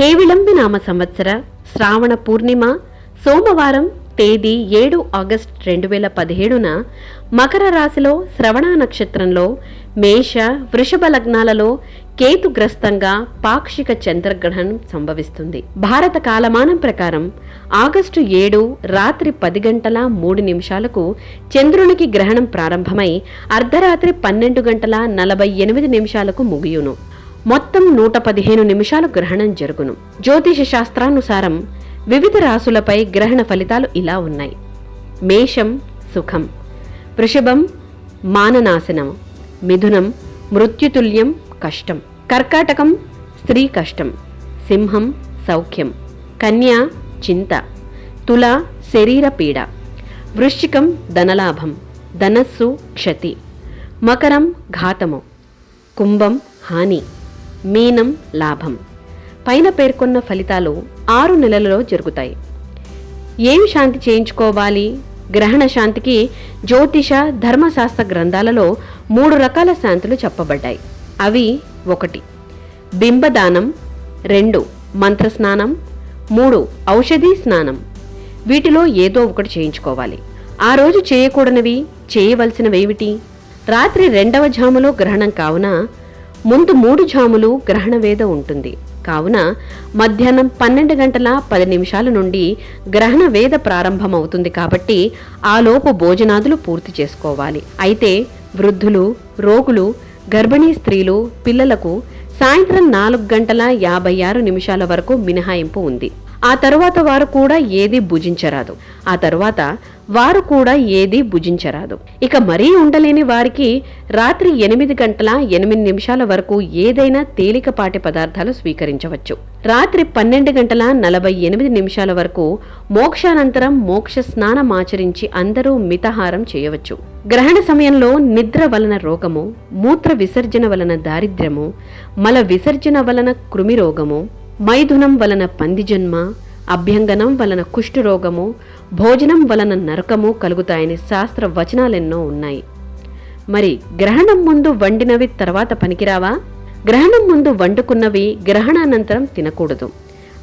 హేవిళంబి నామ సంవత్సర శ్రావణ పూర్ణిమ సోమవారం తేదీ ఏడు ఆగస్ట్ రెండు వేల పదిహేడున మకర రాశిలో శ్రవణ నక్షత్రంలో మేష వృషభ లగ్నాలలో కేతుగ్రస్తంగా పాక్షిక చంద్రగ్రహణం సంభవిస్తుంది. భారత కాలమానం ప్రకారం ఆగస్టు ఏడు రాత్రి పది గంటల మూడు నిమిషాలకు చంద్రునికి గ్రహణం ప్రారంభమై అర్ధరాత్రి పన్నెండు గంటల నలభై ఎనిమిది నిమిషాలకు ముగియును. మొత్తం నూట పదిహేను నిమిషాలు గ్రహణం జరుగును. జ్యోతిష శాస్త్రానుసారం వివిధ రాసులపై గ్రహణ ఫలితాలు ఇలా ఉన్నాయి. మేషం సుఖం వృషభం మాననాశనం మిథునం మృత్యుతుల్యం కష్టం కర్కాటకం స్త్రీ కష్టం సింహం సౌఖ్యం కన్య చింత తుల శరీర పీడ వృశ్చికం ధనలాభం ధనస్సు క్షతి మకరం ఘాతము కుంభం హాని. మీనం లాభం. పైన పేర్కొన్న ఫలితాలు ఆరు నెలలలో జరుగుతాయి. ఏమి శాంతి చేయించుకోవాలి? గ్రహణ శాంతికి జ్యోతిష ధర్మశాస్త్ర గ్రంథాలలో మూడు రకాల శాంతులు చెప్పబడ్డాయి. అవి ఒకటి బింబదానం రెండు మంత్రస్నానం మూడు ఔషధీ స్నానం. వీటిలో ఏదో ఒకటి చేయించుకోవాలి. ఆ రోజు చేయకూడనివి చేయవలసినవేమిటి? రాత్రి రెండవ జాములో గ్రహణం కావున ముందు మూడు జాములు గ్రహణ వేద ఉంటుంది. కావున మధ్యాహ్నం పన్నెండు గంటల పది నిమిషాల నుండి గ్రహణ వేద ప్రారంభమవుతుంది కాబట్టి ఆలోపు భోజనాదులు పూర్తి చేసుకోవాలి. అయితే వృద్ధులు రోగులు గర్భిణీ స్త్రీలు పిల్లలకు సాయంత్రం నాలుగు గంటల యాభై ఆరు నిమిషాల వరకు మినహాయింపు ఉంది. ఆ తరువాత వారు కూడా ఏది భుజించరాదు. ఆ తరువాత వారు కూడా ఏది భుజించరాదు. ఇక మరీ ఉండలేని వారికి రాత్రి ఎనిమిది గంటల ఎనిమిది నిమిషాల వరకు ఏదైనా తేలికపాటి పదార్థాలు స్వీకరించవచ్చు. రాత్రి పన్నెండు గంటల నలభై ఎనిమిది నిమిషాల వరకు మోక్షానంతరం మోక్ష స్నానం ఆచరించి అందరూ మితహారం చేయవచ్చు. గ్రహణ సమయంలో నిద్ర వలన రోగము మూత్ర విసర్జన వలన దారిద్ర్యము మల విసర్జన వలన కృమి రోగము మైథునం వలన పంది జన్మ అభ్యంగనం వలన కుష్ఠరోగము భోజనం వలన నరకము కలుగుతాయని శాస్త్ర వచనాలెన్నో ఉన్నాయి. మరి గ్రహణం ముందు వండినవి తర్వాత పనికిరావా? గ్రహణం ముందు వండుకున్నవి గ్రహణానంతరం తినకూడదు.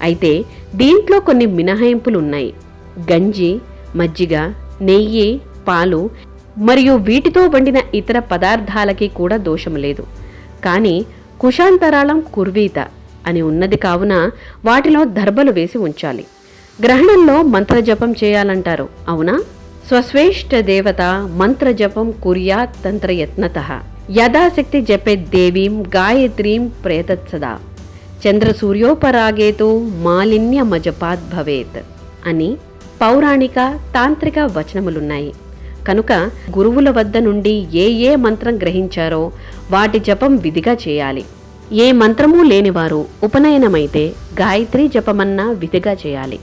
అయితే దీంట్లో కొన్ని మినహాయింపులు ఉన్నాయి గంజి మజ్జిగ నెయ్యి పాలు మరియు వీటితో వండిన ఇతర పదార్థాలకి కూడా దోషం లేదు. కానీ కుశాంతరాళం కుర్వీత అని ఉన్నది కావున వాటిలో దర్బలు వేసి ఉంచాలి. గ్రహణంలో మంత్రజపం చేయాలంటారు. అవునా? స్వశ్వేష్ట దేవత మంత్రజపం కుర్యా తంత్రయత్నత. యథాశక్తి జపే దేవీం గాయత్రీం ప్రేతత్సదా చంద్ర సూర్యోపరాగేతు మాలిన్యమజపాద్ భవేత్ అని పౌరాణిక తాంత్రిక వచనములున్నాయి. కనుక గురువుల వద్ద నుండి ఏ ఏ మంత్రం గ్రహించారో వాటి జపం విధిగా చేయాలి. ఏ మంత్రమూ లేనివారు ఉపనయనమైతే గాయత్రి జపమన్నా విధిగా చేయాలి.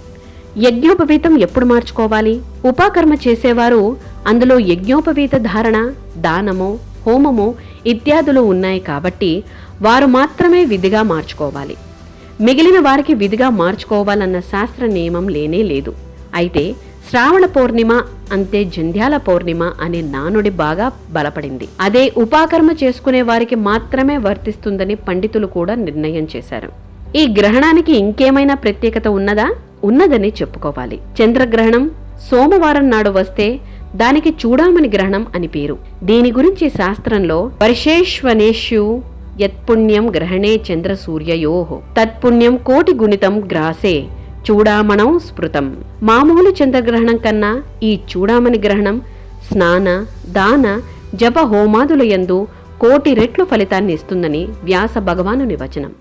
యజ్ఞోపవీతం ఎప్పుడు మార్చుకోవాలి? ఉపాకర్మ చేసేవారు అందులో యజ్ఞోపవీత ధారణ దానము హోమము ఇత్యాదులు ఉన్నాయి కాబట్టి వారు మాత్రమే విధిగా మార్చుకోవాలి. మిగిలిన వారికి విధిగా మార్చుకోవాలన్న శాస్త్ర నియమం లేనే లేదు. అయితే శ్రావణ పౌర్ణిమ అంతే జంధ్యాల పౌర్ణిమ అనే నానుడి బాగా బలపడింది. అదే ఉపాకర్మ చేసుకునే వారికి మాత్రమే వర్తిస్తుందని పండితులు కూడా నిర్ణయం చేశారు. ఈ గ్రహణానికి ఇంకేమైనా ప్రత్యేకత ఉన్నదా? ఉన్నదని చెప్పుకోవాలి. చంద్రగ్రహణం సోమవారం నాడు వస్తే దానికి చూడామని గ్రహణం అని పేరు. దీని గురించి శాస్త్రంలో వర్షేష్వనేషు యత్పుణ్యం గ్రహణే చంద్ర సూర్యయోహో తత్పుణ్యం కోటి గుణితం గ్రాసే చూడామణం స్మృతం. మామూలు చంద్రగ్రహణం కన్నా ఈ చూడామణి గ్రహణం స్నాన దాన జప హోమాదుల యందు కోటి రెట్లు ఫలితాన్ని ఇస్తుందని వ్యాస భగవాను నివచనం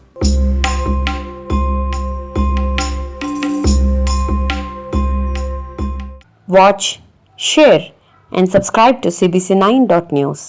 watch share and subscribe to CBC nine dot news